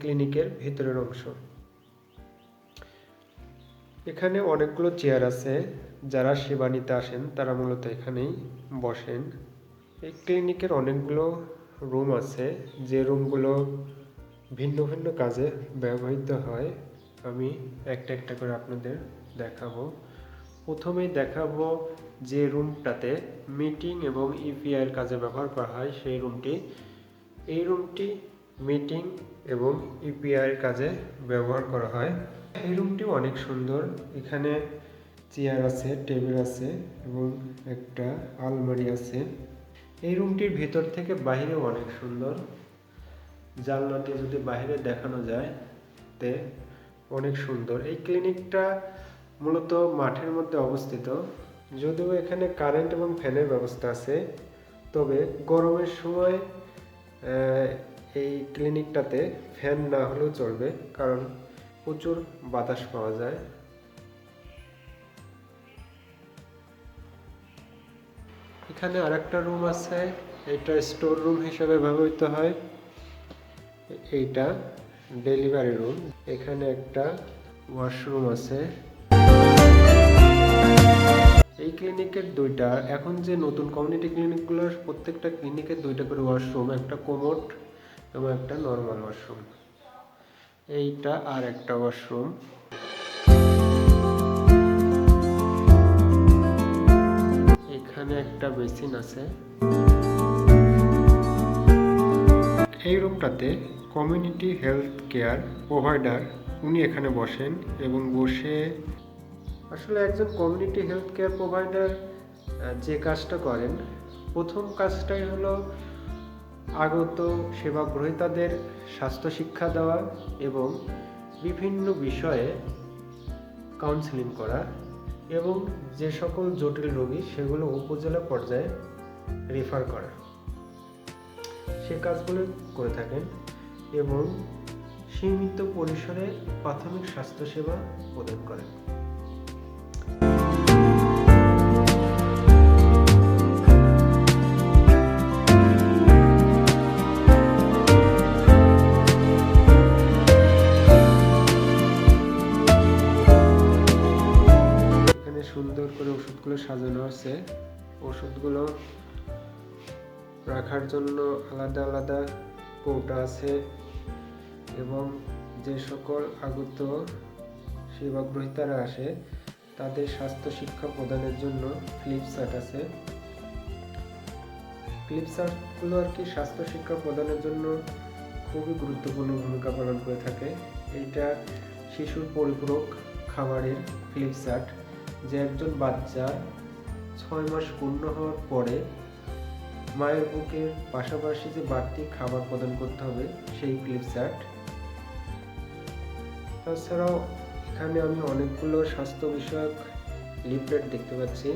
ক্লিনিকের ভিতরের অংশ। এখানে অনেকগুলো চেয়ার আছে, যারা সেবা নিতে আসেন, তারা মূলত এখানেই বসেন। এই ক্লিনিকের অনেকগুলো রুম আছে, যে রুমগুলো ভিন্ন ভিন্ন কাজে ব্যবহৃত হয়। আমি একটা একটা করে আপনাদের দেখাবো। প্রথমেই দেখাবো যে রুমটাতে মিটিং এবং ইপিআই এর কাজে ব্যবহার করা হয়, সেই রুমটি এই রুমটি মিটিং এবং ইপিআই এর কাজে ব্যবহার করা হয়। এই রুমটি অনেক সুন্দর। এখানে চেয়ার আছে, টেবিল আছে এবং একটা আলমারি আছে। এই রুমটির ভেতর থেকে বাইরেও অনেক সুন্দর। জানলাটি যদি বাইরে দেখানো যায়, তে অনেক সুন্দর। এই ক্লিনিকটা মূলত মাঠের মধ্যে অবস্থিত। যদিও এখানে কারেন্ট এবং ফ্যানের ব্যবস্থা আছে, তবে গরমের সময় এই ক্লিনিকটাতে ফ্যান না হলেও চলবে, কারণ প্রচুর বাতাস পাওয়া যায়। এখানে আরেকটা রুম আছে, এটা স্টোর রুম হিসেবে ব্যবহৃত হয়। এইটা ডেলিভারি রুম, এখানে একটা ওয়াশরুম আছে। এই ক্লিনিকের দুইটা, এখন যে নতুন কমিউনিটি ক্লিনিকগুলোর প্রত্যেকটা ক্লিনিকের দুইটা করে ওয়াশরুম, একটা কোমোট এবং একটা নর্মাল ওয়াশরুম এইটা আর একটা ওয়াশরুম এখানে একটা বেসিন আছে। এই রুমটাতে কমিউনিটি হেলথ কেয়ার প্রোভাইডার উনি এখানে বসেন এবং বসে আসলে একজন কমিউনিটি হেলথ কেয়ার প্রোভাইডার যে কাজটা করেন, প্রথম কাজটাই হলো আগত সেবা গ্রহীতাদের স্বাস্থ্য শিক্ষা দেওয়া এবং বিভিন্ন বিষয়ে কাউন্সেলিং করা এবং যে সকল জটিল রোগী সেগুলো উপজেলা পর্যায়ে রেফার করা। সে কাজগুলো করে থাকেন এবং সীমিত পরিসরে প্রাথমিক স্বাস্থ্যসেবা প্রদান করেন। সাজানো আছে। ওষুধগুলো রাখার জন্য আলাদা আলাদা কৌটা আছে এবং যে সকল আগত সেবা গ্রহীতারা আসে, তাদের স্বাস্থ্য শিক্ষা প্রদানের জন্য ফ্লিপচার্ট আছে। ফ্লিপচার্টগুলো আর কি স্বাস্থ্য শিক্ষা প্রদানের জন্য খুবই গুরুত্বপূর্ণ ভূমিকা পালন করে থাকে। এটা শিশুর পরিপূরক খাবারের ফ্লিপচার্ট যে একজন বাচ্চা ছয় মাস পূর্ণ হওয়ার পরে মায়ের বুকের পাশাপাশি যে বাড়তি খাবার প্রদান করতে হবে, সেই ক্লিপস্যাট তাছাড়াও এখানে আমি অনেকগুলো স্বাস্থ্য বিষয়ক লিফলেট দেখতে পাচ্ছি।